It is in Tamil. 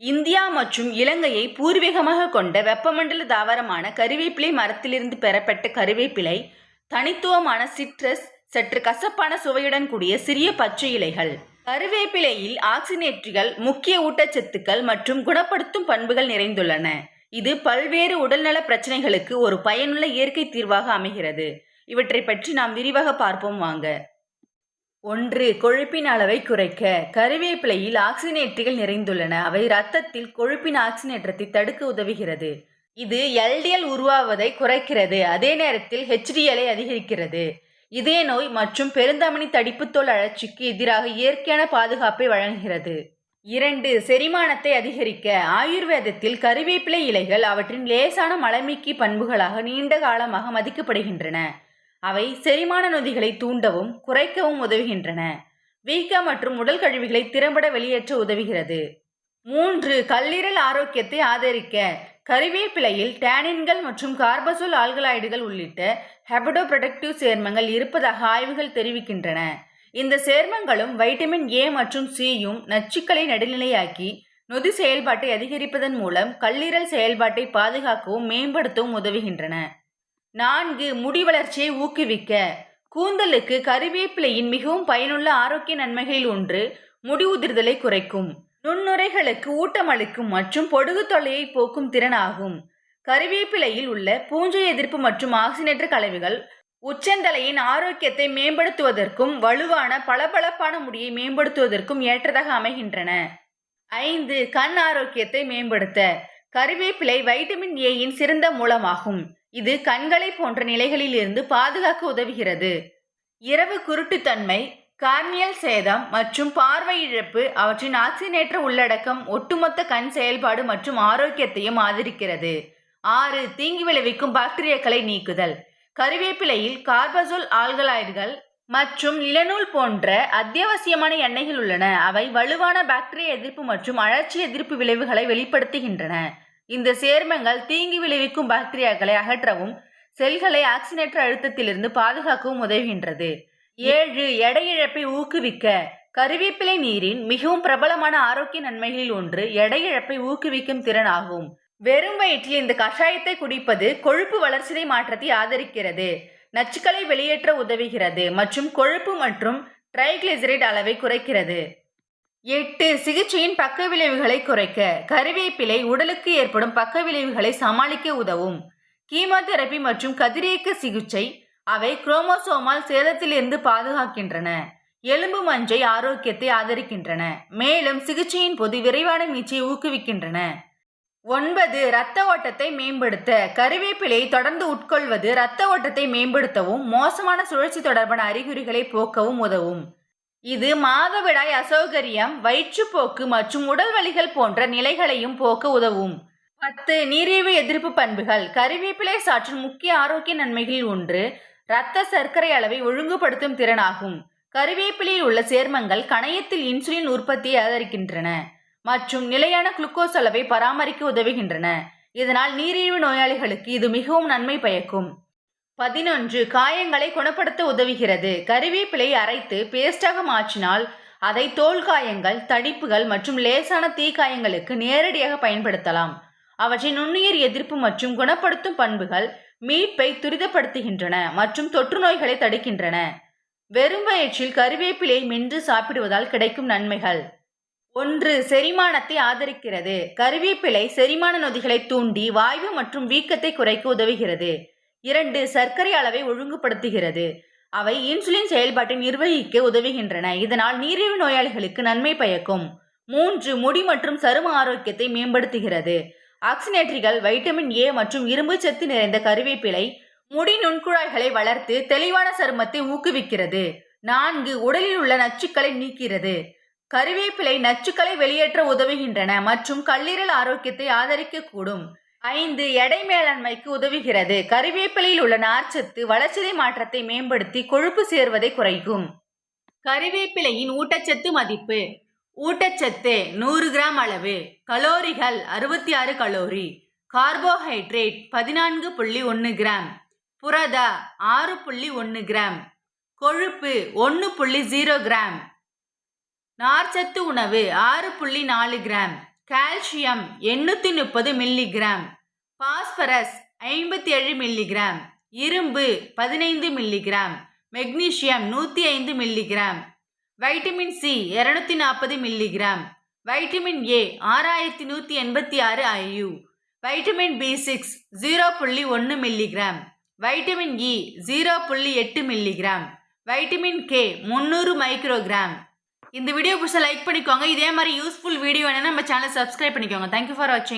இந்தியா மற்றும் இலங்கையை பூர்வீகமாக கொண்ட வெப்பமண்டல தாவரமான கருவேப்பிலை மரத்திலிருந்து பெறப்பட்ட கருவேப்பிலை தனித்துவமான சிட்ரஸ் சற்று கசப்பான சுவையுடன் கூடிய சிறிய பச்சை இலைகள். கருவேப்பிலையில் ஆக்சினேற்றிகள் முக்கிய ஊட்டச்சத்துக்கள் மற்றும் குணப்படுத்தும் பண்புகள் நிறைந்துள்ளன. இது பல்வேறு உடல்நல பிரச்சனைகளுக்கு ஒரு பயனுள்ள இயற்கை தீர்வாக அமைகிறது. இவற்றை பற்றி நாம் விரிவாக பார்ப்போம் வாங்க. ஒன்று கொழுப்பின் அளவை குறைக்க. கருவேப்பிலையில் ஆக்சினேற்றிகள் நிறைந்துள்ளன. அவை இரத்தத்தில் கொழுப்பின் ஆக்சினேற்றத்தை தடுக்க உதவுகிறது. இது எல்டிஎல் உருவாவதை குறைக்கிறது. அதே நேரத்தில் ஹெச்டிஎலை அதிகரிக்கிறது. இதய நோய் மற்றும் பெருந்தமனி தடிப்புத்தோல் அழற்சிக்கு எதிராக இயற்கையான பாதுகாப்பை வழங்குகிறது. இரண்டு செரிமானத்தை அதிகரிக்க. ஆயுர்வேதத்தில் கருவேப்பிலை இலைகள் அவற்றின் லேசான மலமிக்கி பண்புகளாக நீண்ட காலமாக மதிக்கப்படுகின்றன. அவை செரிமான நொதிகளை தூண்டவும் குறைக்கவும் உதவுகின்றன. வீக்கம் மற்றும் உடல் கழிவுகளை திறம்பட வெளியேற்ற உதவுகிறது. மூன்று கல்லீரல் ஆரோக்கியத்தை ஆதரிக்க. கருவேப்பிலையில் டேனின்கள் மற்றும் கார்பசோல் ஆல்கலாய்டுகள் உள்ளிட்ட ஹெபடோப்ரொடக்டிவ் சேர்மங்கள் இருப்பதாக ஆய்வுகள் தெரிவிக்கின்றன. இந்த சேர்மங்களும் வைட்டமின் ஏ மற்றும் சியும் நச்சுக்களை நடுநிலையாக்கி நொதி செயல்பாட்டை அதிகரிப்பதன் மூலம் கல்லீரல் செயல்பாட்டை பாதுகாக்கவும் மேம்படுத்தவும் உதவுகின்றன. நான்கு முடி வளர்ச்சியை ஊக்குவிக்க. கூந்தலுக்கு கருவேப்பிலையின் மிகவும் பயனுள்ள ஆரோக்கிய நன்மைகளில் ஒன்று முடி உதிர்தலை குறைக்கும். நுண்ணுரைகளுக்கு ஊட்டமளிக்கும் மற்றும் பொடுகு தொல்லையை போக்கும் திறன் ஆகும் உள்ள பூஞ்சை எதிர்ப்பு மற்றும் ஆக்சிஜனேற்ற கலவைகள் உச்சந்தலையின் ஆரோக்கியத்தை மேம்படுத்துவதற்கும் வலுவான பளபளப்பான முடியை மேம்படுத்துவதற்கும் ஏற்றதாக அமைகின்றன. ஐந்து கண் ஆரோக்கியத்தை மேம்படுத்த. கருவேப்பிலை வைட்டமின் ஏயின் சிறந்த மூலமாகும். இது கண்களை போன்ற நிலைகளில் இருந்து பாதுகாக்க உதவுகிறது. இரவு குருட்டுத்தன்மை கார்னியல் சேதம் மற்றும் பார்வை இழப்பு அவற்றின் ஆக்சினேற்ற உள்ளடக்கம் ஒட்டுமொத்த கண் செயல்பாடு மற்றும் ஆரோக்கியத்தையும் ஆதரிக்கிறது. ஆறு தீங்கு விளைவிக்கும் பாக்டீரியாக்களை நீக்குதல். கருவேப்பிலையில் கார்பசோல் ஆல்கலாய்டுகள் மற்றும் இளநூல் போன்ற அத்தியாவசியமான எண்ணெய்கள் உள்ளன. அவை வலுவான பாக்டீரியா எதிர்ப்பு மற்றும் அழற்சி எதிர்ப்பு விளைவுகளை வெளிப்படுத்துகின்றன. இந்த சேர்மங்கள் தீங்கு விளைவிக்கும் பாக்டீரியாக்களை அகற்றவும் செல்களை ஆக்சினேற்ற அழுத்தத்திலிருந்து பாதுகாக்கவும் உதவுகின்றது. ஏழு எடை இழப்பை ஊக்குவிக்க. கருவேப்பிலை நீரின் மிகவும் பிரபலமான ஆரோக்கிய நன்மைகளில் ஒன்று எடை இழப்பை ஊக்குவிக்கும் திறன் ஆகும் வெறும் வயிற்றில் இந்த கஷாயத்தை குடிப்பது கொழுப்பு வளர்ச்சிதை மாற்றத்தை ஆதரிக்கிறது. நச்சுக்களை வெளியேற்ற உதவுகிறது மற்றும் கொழுப்பு மற்றும் ட்ரைகிளிசரைட் அளவை குறைக்கிறது. எட்டு சிகிச்சையின் பக்க விளைவுகளை குறைக்க கருவேப்பிலை உடலுக்கு ஏற்படும் பக்க விளைவுகளை சமாளிக்க உதவும். கீமோதெரபி மற்றும் கதிரியக்க சிகிச்சை அவை குரோமோசோமால் சேதத்திலிருந்து பாதுகாக்கின்றன. எலும்பு மஞ்சை ஆரோக்கியத்தை ஆதரிக்கின்றன. மேலும் சிகிச்சையின் போது விரைவான மீச்சை ஊக்குவிக்கின்றன. ஒன்பது இரத்த ஓட்டத்தை மேம்படுத்த கருவேப்பிலை தொடர்ந்து உட்கொள்வது இரத்த ஓட்டத்தை மேம்படுத்தவும் மோசமான சுழற்சி தொடர்பான அறிகுறிகளை போக்கவும் உதவும். இது மாதவிடாய் அசௌகரியம் வயிற்றுப்போக்கு மற்றும் உடல் வலிகள் போன்ற நிலைகளையும் போக்க உதவும். பத்து நீரிழிவு எதிர்ப்பு பண்புகள். கறிவேப்பிலை சாற்றின் முக்கிய ஆரோக்கிய நன்மைகளில் ஒன்று இரத்த சர்க்கரை அளவை ஒழுங்குபடுத்தும் திறனாகும். கருவேப்பிலையில் உள்ள சேர்மங்கள் கணையத்தில் இன்சுலின் உற்பத்தியை ஆதரிக்கின்றன மற்றும் நிலையான குளுக்கோஸ் அளவை பராமரிக்க உதவுகின்றன. இதனால் நீரிழிவு நோயாளிகளுக்கு இது மிகவும் நன்மை பயக்கும். பதினொன்று காயங்களை குணப்படுத்த உதவுகிறது. கருவேப்பிலை அரைத்து பேஸ்டாக மாற்றினால் அதை தோல் காயங்கள் தடிப்புகள் மற்றும் லேசான தீக்காயங்களுக்கு நேரடியாக பயன்படுத்தலாம். அவற்றின் நுண்ணுயிர் எதிர்ப்பு மற்றும் குணப்படுத்தும் பண்புகள் மீட்பை துரிதப்படுத்துகின்றன மற்றும் தொற்று நோய்களை தடுக்கின்றன. வெறும் வயிற்றில் கருவேப்பிலை மென்று சாப்பிடுவதால் கிடைக்கும் நன்மைகள். ஒன்று செரிமானத்தை ஆதரிக்கிறது. கருவேப்பிலை செரிமான நொதிகளை தூண்டி வாய்வு மற்றும் வீக்கத்தை குறைக்க உதவுகிறது. இரண்டு சர்க்கரை அளவை ஒழுங்குபடுத்துகிறது. அவை இன்சுலின் செயல்பாட்டை நிர்வகிக்க உதவுகின்றன. இதனால் நீரிழிவு நோயாளிகளுக்கு நன்மை பயக்கும். மூன்று முடி மற்றும் சரும ஆரோக்கியத்தை மேம்படுத்துகிறது. ஆக்சினேற்றிகள் வைட்டமின் ஏ மற்றும் இரும்பு சத்து நிறைந்த கருவேப்பிலை முடி நுண்குழாய்களை வளர்த்து தெளிவான சருமத்தை ஊக்குவிக்கிறது. நான்கு உடலில் உள்ள நச்சுக்களை நீக்கிறது. கருவேப்பிலை நச்சுக்களை வெளியேற்ற உதவுகின்றன மற்றும் கல்லீரல் ஆரோக்கியத்தை ஆதரிக்கக்கூடும். ஐந்து எடை மேலாண்மைக்கு உதவுகிறது. கறிவேப்பிலையில் உள்ள நார்ச்சத்து வளர்ச்சிதை மாற்றத்தை மேம்படுத்தி கொழுப்பு சேர்வதை குறைக்கும். கறிவேப்பிலையின் ஊட்டச்சத்து மதிப்பு. ஊட்டச்சத்து நூறு கிராம் அளவு. கலோரிகள் அறுபத்தி ஆறு கலோரி. கார்போஹைட்ரேட் பதினான்கு புள்ளி ஒன்று கிராம். புரத ஆறு புள்ளி ஒன்று கிராம். கொழுப்பு ஒன்று புள்ளி ஜீரோ கிராம். நார்ச்சத்து உணவு ஆறு புள்ளி நாலு கிராம். கால்சியம் எண்ணூற்றி முப்பது மில்லிகிராம் பாஸ்பரஸ் ஐம்பத்தி ஏழு மில்லிகிராம் இரும்பு பதினைந்து மில்லிகிராம் மெக்னீஷியம் நூற்றி ஐந்து மில்லிகிராம் வைட்டமின் சி இரநூத்தி நாற்பது மில்லிகிராம் வைட்டமின் ஏ ஆறாயிரத்தி நூற்றி எண்பத்தி ஆறு IU vitamin B six zero புள்ளி ஒன்று மில்லிகிராம் வைட்டமின் இ ஜீரோ புள்ளி எட்டு மில்லிகிராம் வைட்டமின் கே முந்நூறு மைக்ரோகிராம் இந்த வீடியோ புதுசாக லைக் பண்ணிக்கோங்க. இதே மாதிரி யூஸ்ஃபுல் வீடியோ வேணும்னா நம்ம சேனல் சப்ஸ்கிரைப் பண்ணிக்கோங்க. தேங்க்யூ ஃபார் வாட்சிங்